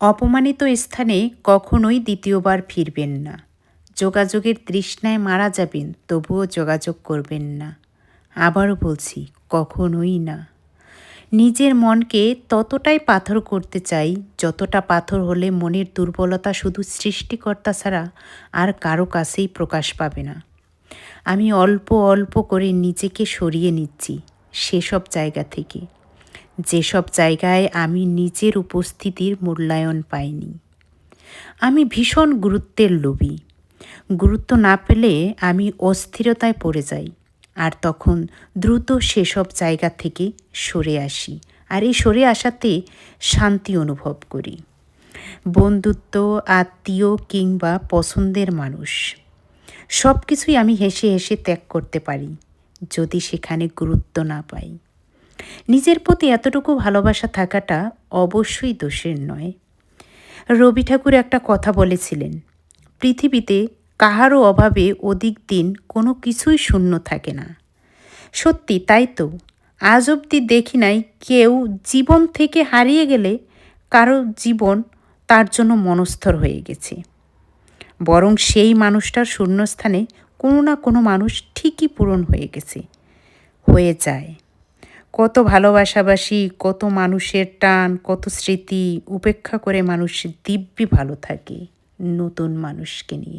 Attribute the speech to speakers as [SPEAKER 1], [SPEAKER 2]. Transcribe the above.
[SPEAKER 1] অপমানিত স্থানে কখনোই দ্বিতীয়বার ফিরবেন না। যোগাযোগের তৃষ্ণায় মারা যাবেন, তবুও যোগাযোগ করবেন না। আবারও বলছি, কখনোই না। নিজের মনকে ততটাই পাথর করতে চাই, যতটা পাথর হলে মনের দুর্বলতা শুধু সৃষ্টিকর্তা ছাড়া আর কারও কাছেই প্রকাশ পাবে না। আমি অল্প অল্প করে নিজেকে সরিয়ে নিচ্ছি, সেসব জায়গা থেকে। যেসব জায়গায় আমি নিজের উপস্থিতির মূল্যায়ন পাইনি। আমি ভীষণ গুরুত্বের লোভী। গুরুত্ব না পেলে আমি অস্থিরতায় পড়ে যাই আর তখন দ্রুত সেসব জায়গা থেকে সরে আসি আর এই সরে আসাতে শান্তি অনুভব করি। বন্ধুত্ব, আত্মীয় কিংবা পছন্দের মানুষ সব কিছুই আমি হেসে হেসে ত্যাগ করতে পারি যদি সেখানে গুরুত্ব না পাই। নিজের প্রতি এতটুকু ভালোবাসা থাকাটা অবশ্যই দোষের নয়। রবি ঠাকুর একটা কথা বলেছিলেন, পৃথিবীতে কাহারও অভাবে অধিক দিন কোনো কিছুই শূন্য থাকে না। সত্যি তাই তো, আজ অবধি দেখি নাই কেউ জীবন থেকে হারিয়ে গেলে কারও জীবন তার জন্য মনস্থর হয়ে গেছে। বরং সেই মানুষটার শূন্যস্থানে কোনো না কোনো মানুষ ঠিকই পূরণ হয়ে গেছে, হয়ে যায়। কত ভালোবাসাবাসি, কত মানুষের টান, কত স্মৃতি, উপেক্ষা করে মানুষ দিব্যি ভালো থাকে নতুন মানুষকে নিয়ে।